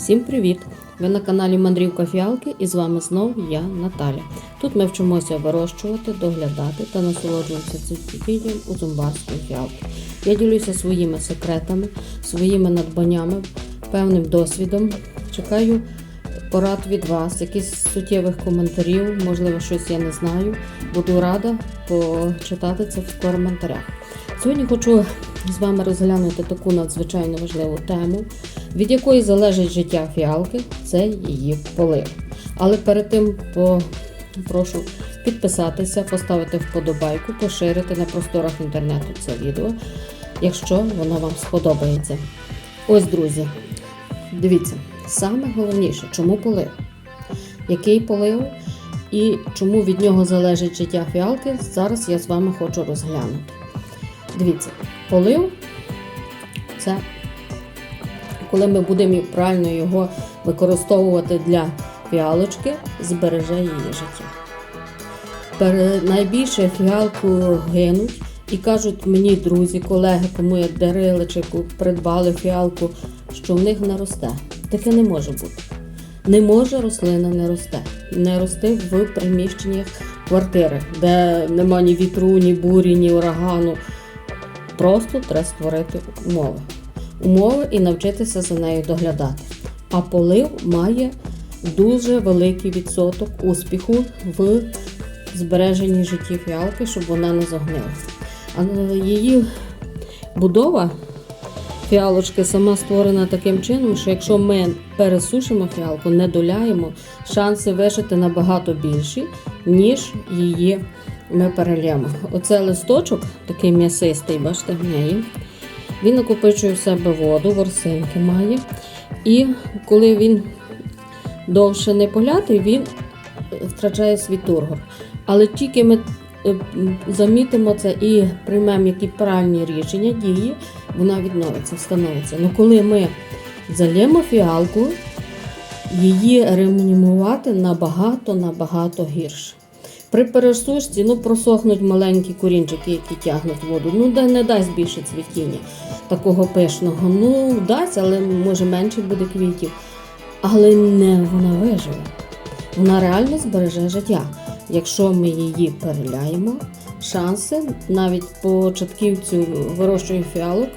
Всім привіт! Ви на каналі Мандрівка Фіалки і з вами знову я, Наталя. Тут ми вчимося вирощувати, доглядати та насолоджуватися цвітінням у зумбарської фіалки. Я ділюся своїми секретами, своїми надбаннями, певним досвідом. Чекаю порад від вас, якихось суттєвих коментарів, можливо, щось я не знаю. Буду рада почитати це в коментарях. Сьогодні хочу з вами розглянути таку надзвичайно важливу тему, від якої залежить життя фіалки, це її полив. Але перед тим прошу підписатися, поставити вподобайку, поширити на просторах інтернету це відео, якщо воно вам сподобається. Ось, друзі, дивіться, саме головніше, чому полив? Який полив і чому від нього залежить життя фіалки, зараз я з вами хочу розглянути. Дивіться, полив це коли ми будемо правильно його використовувати для фіалочки, збереже її життя. Найбільше фіалку гинуть і кажуть мені друзі, колеги, кому я дарили чи придбали фіалку, що в них не росте. Таке не може бути. Не може рослина не росте. Не рости в приміщеннях квартири, де нема ні вітру, ні бурі, ні урагану. Просто треба створити умови. Умови і навчитися за нею доглядати. А полив має дуже великий відсоток успіху в збереженні житті фіалки, щоб вона не загнила. А її будова фіалочки сама створена таким чином, що якщо ми пересушимо фіалку, не доляємо, шанси вижити набагато більші, ніж її ми перельємо. Оце листочок, такий м'ясистий, бачите, в неї. Він накопичує в себе воду, ворсинки має. І коли він довше не полятий, він втрачає свій тургор. Але тільки ми замітимо це і приймемо які правильні рішення, дії, вона відновиться, встановиться. Ну коли ми залємо фіалку, її ремонімувати набагато-набагато гірше. При пересушці ну, просохнуть маленькі корінчики, які тягнуть воду. Ну, де не дасть більше цвітіння такого пишного. Ну, дасть, але може менше буде квітів. Але не вона виживе. Вона реально збереже життя. Якщо ми її переляємо, шанси навіть початківцю вирощує фіалок,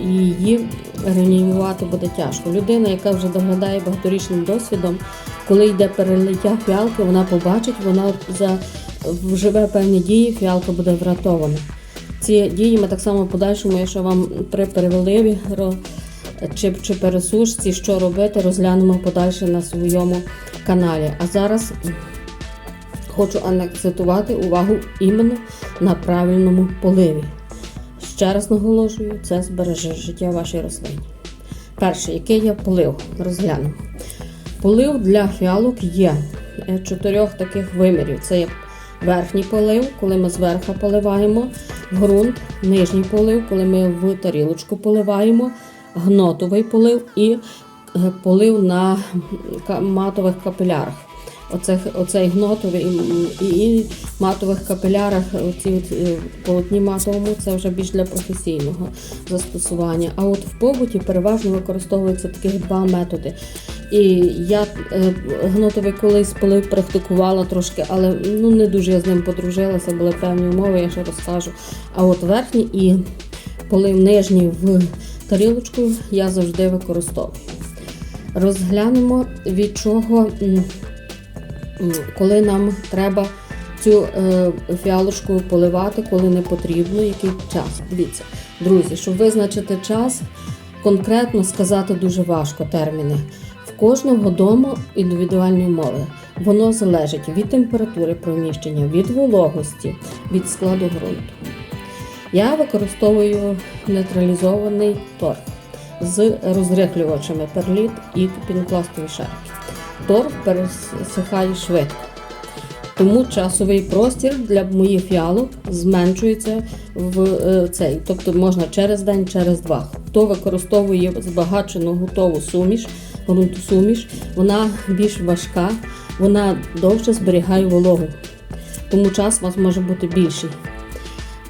її реанімувати буде тяжко. Людина, яка вже доглядає багаторічним досвідом, коли йде перелиття фіалки, вона побачить, вона за вживе певні дії, фіалка буде врятована. Ці дії ми так само подальшому, якщо вам при переливі чи, чи пересушці, що робити, розглянемо подальше на своєму каналі. А зараз хочу акцентувати увагу іменно на правильному поливі. Ще раз наголошую, це збереже життя вашої рослині. Перше, який є полив, розглянемо. Полив для фіалок є чотирьох таких вимірів. Це є верхній полив, коли ми зверху поливаємо ґрунт, нижній полив, коли ми в тарілочку поливаємо, гнотовий полив і полив на матових капілярах. Оце, оцей гнотовий і, і матових капілярах, оці полотні матовому, це вже більш для професійного застосування. А от в побуті переважно використовуються таких два методи. І я е, гнотовий колись полив практикувала трошки, але ну не дуже я з ним подружилася, були певні умови, я ще розкажу. А от верхній і полив нижній в тарілочку я завжди використовую. Розглянемо від чого коли нам треба цю е, фіалочку поливати, коли не потрібно, який час. Дивіться, друзі, щоб визначити час, конкретно сказати дуже важко терміни. Кожного дому індивідуальні умови. Воно залежить від температури приміщення, від вологості, від складу ґрунту. Я використовую нейтралізований торф з розрихлювачами перліт і пінопластові шарики торф пересихає швидко. Тому часовий простір для моїх фіалок зменшується в е, цей. Тобто можна через день, через два. Хто використовує збагачену готову суміш, ґрунтосуміш, вона більш важка, вона довше зберігає вологу. Тому час у вас може бути більший.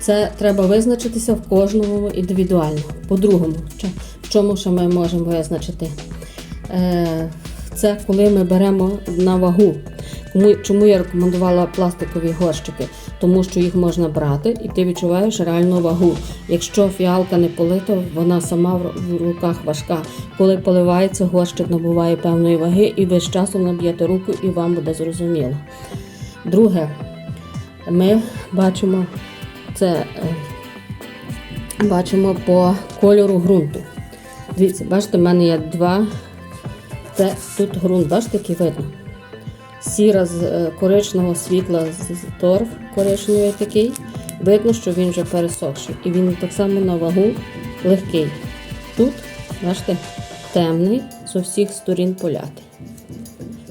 Це треба визначитися в кожному індивідуально. По-другому, в чому ще ми можемо визначити? Е, Це коли ми беремо на вагу. Чому я рекомендувала пластикові горщики? Тому що їх можна брати і ти відчуваєш реальну вагу. Якщо фіалка не полита, вона сама в руках важка. Коли поливається, горщик набуває певної ваги, і ви з часом наб'єте руку, і вам буде зрозуміло. Друге, ми бачимо це е, бачимо по кольору ґрунту. Дивіться, бачите, в мене є два. Це тут ґрунт, бачите, який видно. Сіра з е, коричневого світла з торф коричневий такий. Видно, що він вже пересохший. І він так само на вагу легкий. Тут, бачите, темний з усіх сторін полятий.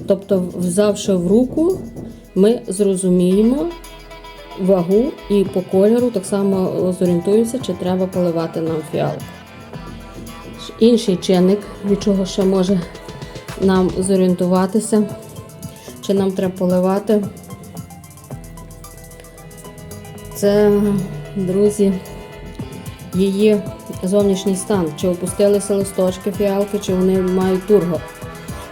Тобто, взявши в руку, ми зрозуміємо вагу і по кольору так само зорієнтуємося, чи треба поливати нам фіалку. Інший чинник, від чого ще може нам зорієнтуватися, чи нам треба поливати. Це, друзі, її зовнішній стан. Чи опустилися листочки фіалки, чи вони мають тургор.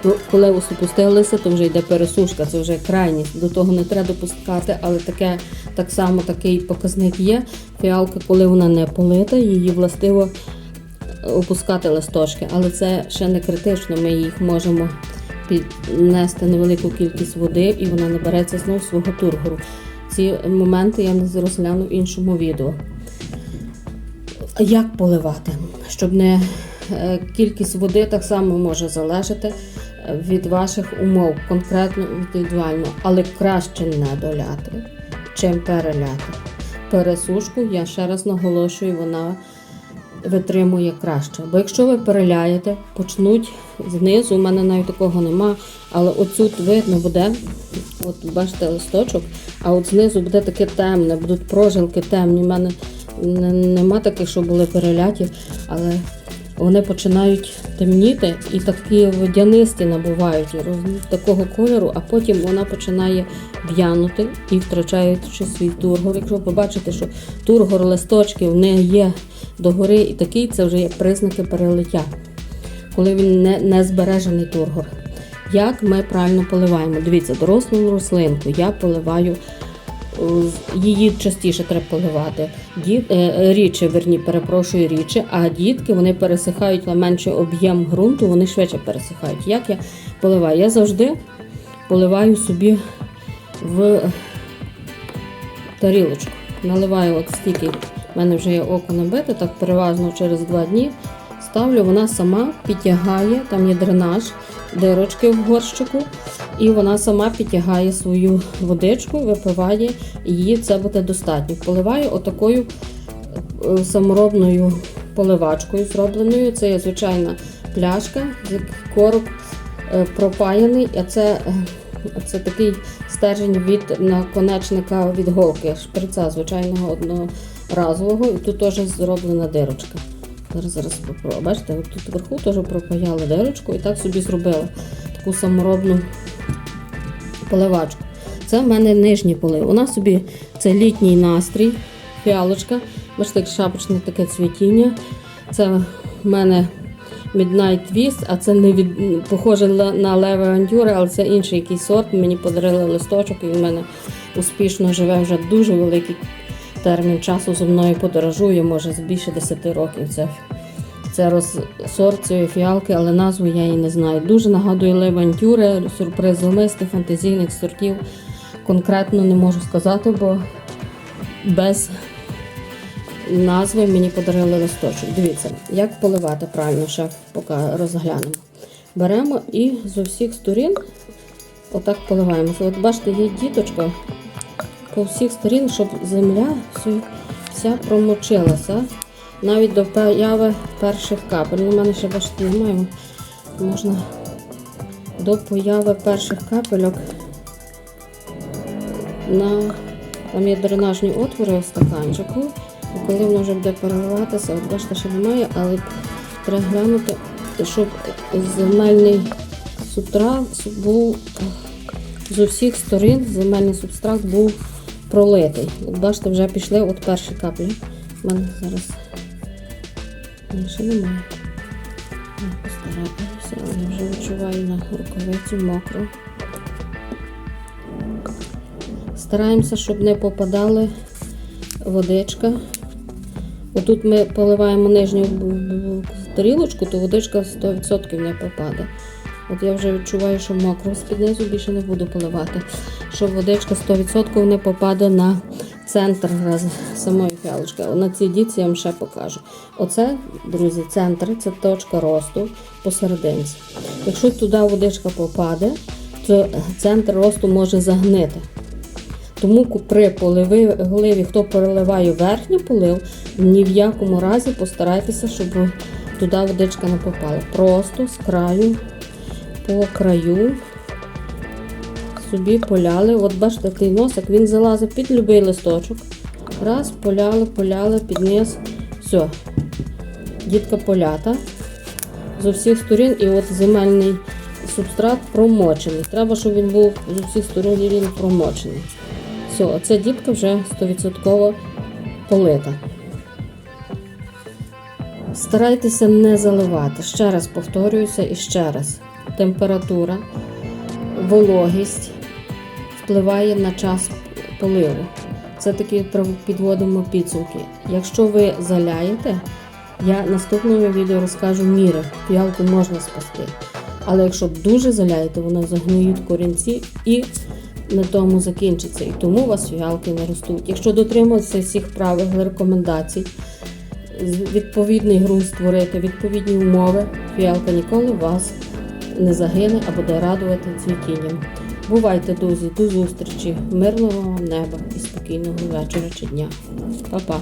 Ну, коли опустилися, то вже йде пересушка, це вже крайність. До того не треба допускати, але таке, так само такий показник є. Фіалка, коли вона не полита, її властиво опускати листочки, але це ще не критично. Ми їх можемо піднести невелику кількість води і вона набереться знову свого тургору. Ці моменти я розгляну в іншому відео. Як поливати? Щоб не е, кількість води так само може залежати е, від ваших умов, конкретно індивідуально, але краще не доляти, чим переляти. Пересушку, я ще раз наголошую, вона витримує краще. Бо якщо ви переляєте, почнуть знизу, у мене навіть такого нема, але оцю видно буде, от бачите листочок, а от знизу буде таке темне, будуть прожилки темні. У мене нема таких, що були переляті, але вони починають темніти і такі водянисті набувають такого кольору, а потім вона починає в'янути і втрачаючи свій тургор. Якщо побачите, що тургор листочків не є догори і такий, це вже є признаки перелиття, коли він не, не збережений тургор. Як ми правильно поливаємо? Дивіться, дорослу рослинку я поливаю її частіше треба поливати. Ді, е, рідше, верні, перепрошую, рідше, а дітки вони пересихають на менший об'єм ґрунту, вони швидше пересихають. Як я поливаю? Я завжди поливаю собі в тарілочку. Наливаю от стільки, в мене вже є око набите, так переважно через два дні. Ставлю, вона сама підтягає, там є дренаж, дирочки в горщику, і вона сама підтягає свою водичку, випиває, її це буде достатньо. Поливаю отакою е, саморобною поливачкою зробленою. Це є звичайна пляшка, короб е, пропаяний, а це, е, це такий стержень від наконечника від голки, шприца звичайного одноразового, і тут теж зроблена дирочка. Зараз зараз попробую. Бачите, от тут вверху теж пропаяли дирочку і так собі зробила таку саморобну поливачку. Це в мене нижній полив. У нас собі це літній настрій, фіалочка. Бачите, як шапочне таке цвітіння. Це в мене Midnight Twist, а це не від похоже на Леве Андюре, але це інший якийсь сорт. Мені подарили листочок, і в мене успішно живе вже дуже великий термін часу зі мною подорожує, може з більше 10 років. Це це роз... сорт цієї фіалки, але назву я її не знаю. Дуже нагадує левантюре, сюрприз зумисти, фантазійних сортів. Конкретно не можу сказати, бо без назви мені подарили листочок. Дивіться, як поливати правильно, ще поки розглянемо. Беремо і з усіх сторін отак поливаємо. От бачите, є діточка по всіх сторін, щоб земля вся промочилася. Навіть до появи перших капель. У мене ще бачите, немає. Можна до появи перших капельок на там є дренажні отвори в стаканчику. І коли воно вже буде переливатися, от бачите, ще немає, але треба глянути, щоб земельний субстрат був з усіх сторін земельний субстрат був пролитий. От бачите, вже пішли от перші каплі. У мене зараз ще немає. Я я вже відчуваю на рукавиці мокро. Стараємося, щоб не попадали водичка. Отут ми поливаємо нижню тарілочку, то водичка 100% не попаде. От я вже відчуваю, що мокро з-під низу більше не буду поливати. Щоб водичка 100% не попаде на центр самої фіалочки. На цій діці я вам ще покажу. Оце, друзі, центр це точка росту посерединці. Якщо туди водичка попаде, то центр росту може загнити. Тому при поливі, хто переливає верхній полив, ні в якому разі постарайтеся, щоб туди водичка не попала. Просто з краю по краю собі поляли. От бачите, той носик, він залазить під будь-який листочок. Раз, поляли, поляли, під низ. Все. Дітка полята з усіх сторін, і от земельний субстрат промочений. Треба, щоб він був з усіх сторін і він промочений. Все, оця дітка вже 100% полита. Старайтеся не заливати. Ще раз повторююся і ще раз. Температура, вологість впливає на час поливу. Це таки підводимо підсумки. Якщо ви заляєте, я наступному відео розкажу міри. Фіалку можна спасти. Але якщо дуже заляєте, воно загниють корінці і на тому закінчиться. І тому у вас фіалки не ростуть. Якщо дотримуватися всіх правил рекомендацій, відповідний ґрунт створити, відповідні умови, фіалка ніколи вас не загине а буде радувати цвітінням. Бувайте, друзі, до зустрічі, мирного вам неба і спокійного вечора чи дня. Па-па!